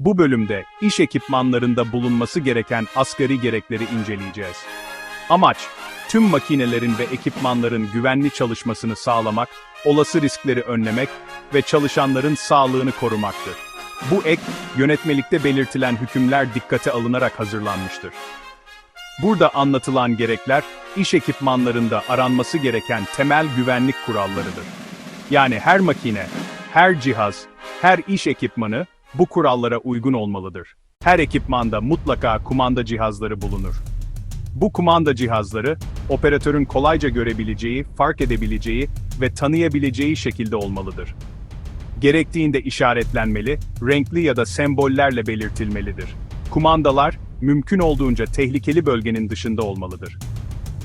Bu bölümde iş ekipmanlarında bulunması gereken asgari gerekleri inceleyeceğiz. Amaç, tüm makinelerin ve ekipmanların güvenli çalışmasını sağlamak, olası riskleri önlemek ve çalışanların sağlığını korumaktır. Bu ek, yönetmelikte belirtilen hükümler dikkate alınarak hazırlanmıştır. Burada anlatılan gerekler, iş ekipmanlarında aranması gereken temel güvenlik kurallarıdır. Yani her makine, her cihaz, her iş ekipmanı bu kurallara uygun olmalıdır. Her ekipmanda mutlaka kumanda cihazları bulunur. Bu kumanda cihazları, operatörün kolayca görebileceği, fark edebileceği ve tanıyabileceği şekilde olmalıdır. Gerektiğinde işaretlenmeli, renkli ya da sembollerle belirtilmelidir. Kumandalar, mümkün olduğunca tehlikeli bölgenin dışında olmalıdır.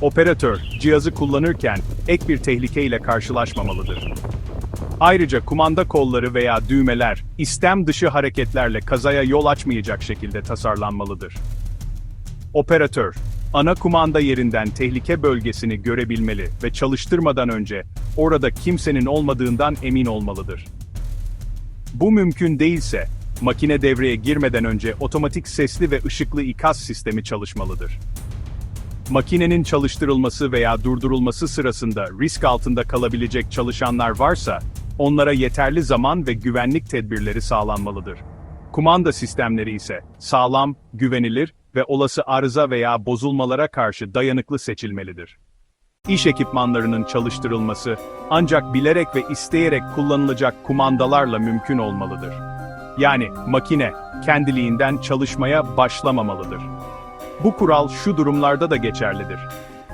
Operatör, cihazı kullanırken ek bir tehlikeyle karşılaşmamalıdır. Ayrıca kumanda kolları veya düğmeler, istem dışı hareketlerle kazaya yol açmayacak şekilde tasarlanmalıdır. Operatör, ana kumanda yerinden tehlike bölgesini görebilmeli ve çalıştırmadan önce orada kimsenin olmadığından emin olmalıdır. Bu mümkün değilse, makine devreye girmeden önce otomatik sesli ve ışıklı ikaz sistemi çalışmalıdır. Makinenin çalıştırılması veya durdurulması sırasında risk altında kalabilecek çalışanlar varsa, onlara yeterli zaman ve güvenlik tedbirleri sağlanmalıdır. Kumanda sistemleri ise sağlam, güvenilir ve olası arıza veya bozulmalara karşı dayanıklı seçilmelidir. İş ekipmanlarının çalıştırılması ancak bilerek ve isteyerek kullanılacak kumandalarla mümkün olmalıdır. Yani makine kendiliğinden çalışmaya başlamamalıdır. Bu kural şu durumlarda da geçerlidir.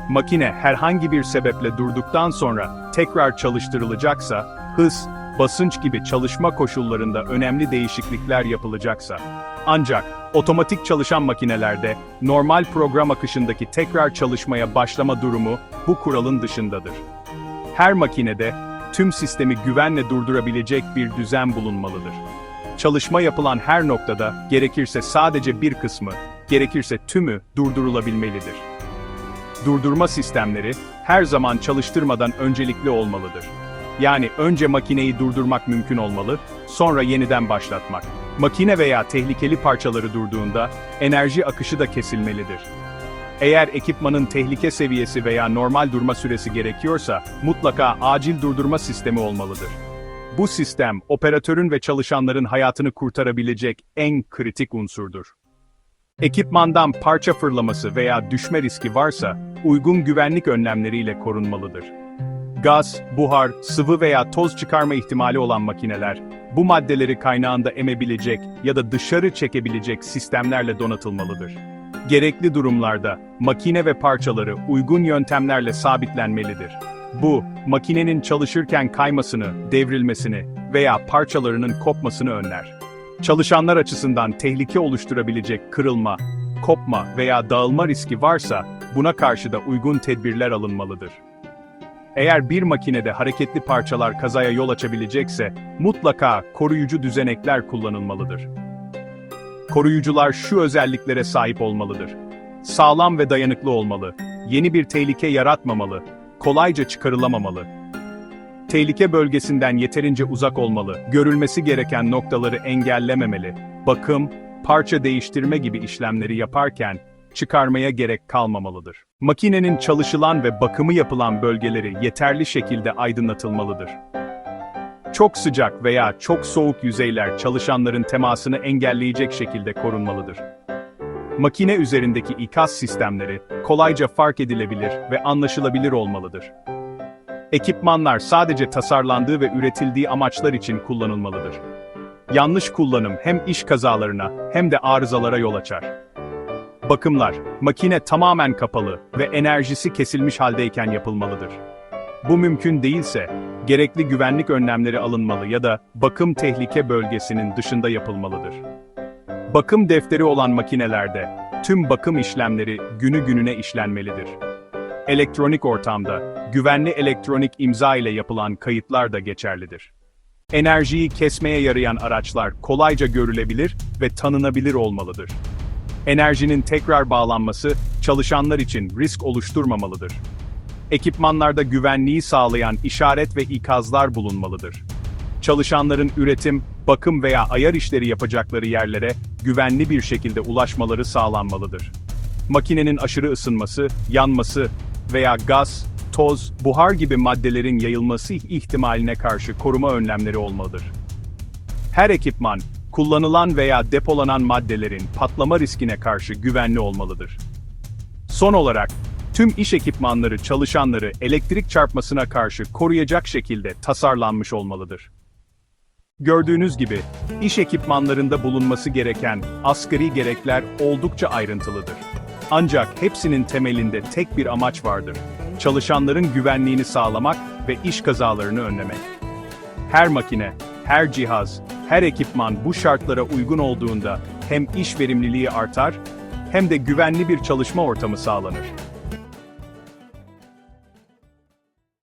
Makine herhangi bir sebeple durduktan sonra tekrar çalıştırılacaksa, hız, basınç gibi çalışma koşullarında önemli değişiklikler yapılacaksa, ancak otomatik çalışan makinelerde normal program akışındaki tekrar çalışmaya başlama durumu bu kuralın dışındadır. Her makinede tüm sistemi güvenle durdurabilecek bir düzen bulunmalıdır. Çalışma yapılan her noktada gerekirse sadece bir kısmı, gerekirse tümü durdurulabilmelidir. Durdurma sistemleri her zaman çalıştırmadan öncelikli olmalıdır. Yani önce makineyi durdurmak mümkün olmalı, sonra yeniden başlatmak. Makine veya tehlikeli parçaları durduğunda enerji akışı da kesilmelidir. Eğer ekipmanın tehlike seviyesi veya normal durma süresi gerekiyorsa, mutlaka acil durdurma sistemi olmalıdır. Bu sistem, operatörün ve çalışanların hayatını kurtarabilecek en kritik unsurdur. Ekipmandan parça fırlaması veya düşme riski varsa, uygun güvenlik önlemleriyle korunmalıdır. Gaz, buhar, sıvı veya toz çıkarma ihtimali olan makineler, bu maddeleri kaynağında emebilecek ya da dışarı çekebilecek sistemlerle donatılmalıdır. Gerekli durumlarda, makine ve parçaları uygun yöntemlerle sabitlenmelidir. Bu, makinenin çalışırken kaymasını, devrilmesini veya parçalarının kopmasını önler. Çalışanlar açısından tehlike oluşturabilecek kırılma, kopma veya dağılma riski varsa, buna karşı da uygun tedbirler alınmalıdır. Eğer bir makinede hareketli parçalar kazaya yol açabilecekse, mutlaka koruyucu düzenekler kullanılmalıdır. Koruyucular şu özelliklere sahip olmalıdır. Sağlam ve dayanıklı olmalı, yeni bir tehlike yaratmamalı, kolayca çıkarılamamalı. Tehlike bölgesinden yeterince uzak olmalı, görülmesi gereken noktaları engellememeli, bakım, parça değiştirme gibi işlemleri yaparken, çıkarmaya gerek kalmamalıdır. Makinenin çalışılan ve bakımı yapılan bölgeleri yeterli şekilde aydınlatılmalıdır. Çok sıcak veya çok soğuk yüzeyler çalışanların temasını engelleyecek şekilde korunmalıdır. Makine üzerindeki ikaz sistemleri kolayca fark edilebilir ve anlaşılabilir olmalıdır. Ekipmanlar sadece tasarlandığı ve üretildiği amaçlar için kullanılmalıdır. Yanlış kullanım hem iş kazalarına hem de arızalara yol açar. Bakımlar, makine tamamen kapalı ve enerjisi kesilmiş haldeyken yapılmalıdır. Bu mümkün değilse, gerekli güvenlik önlemleri alınmalı ya da bakım tehlike bölgesinin dışında yapılmalıdır. Bakım defteri olan makinelerde, tüm bakım işlemleri günü gününe işlenmelidir. Elektronik ortamda, güvenli elektronik imza ile yapılan kayıtlar da geçerlidir. Enerjiyi kesmeye yarayan araçlar kolayca görülebilir ve tanınabilir olmalıdır. Enerjinin tekrar bağlanması, çalışanlar için risk oluşturmamalıdır. Ekipmanlarda güvenliği sağlayan işaret ve ikazlar bulunmalıdır. çalışanların üretim, bakım veya ayar işleri yapacakları yerlere güvenli bir şekilde ulaşmaları sağlanmalıdır. Makinenin aşırı ısınması, yanması veya gaz, toz, buhar gibi maddelerin yayılması ihtimaline karşı koruma önlemleri olmalıdır. Her ekipman, kullanılan veya depolanan maddelerin patlama riskine karşı güvenli olmalıdır. Son olarak, tüm iş ekipmanları çalışanları elektrik çarpmasına karşı koruyacak şekilde tasarlanmış olmalıdır. Gördüğünüz gibi, iş ekipmanlarında bulunması gereken asgari gerekler oldukça ayrıntılıdır. Ancak hepsinin temelinde tek bir amaç vardır. Çalışanların güvenliğini sağlamak ve iş kazalarını önlemek. Her makine, her cihaz, her ekipman bu şartlara uygun olduğunda hem iş verimliliği artar hem de güvenli bir çalışma ortamı sağlanır.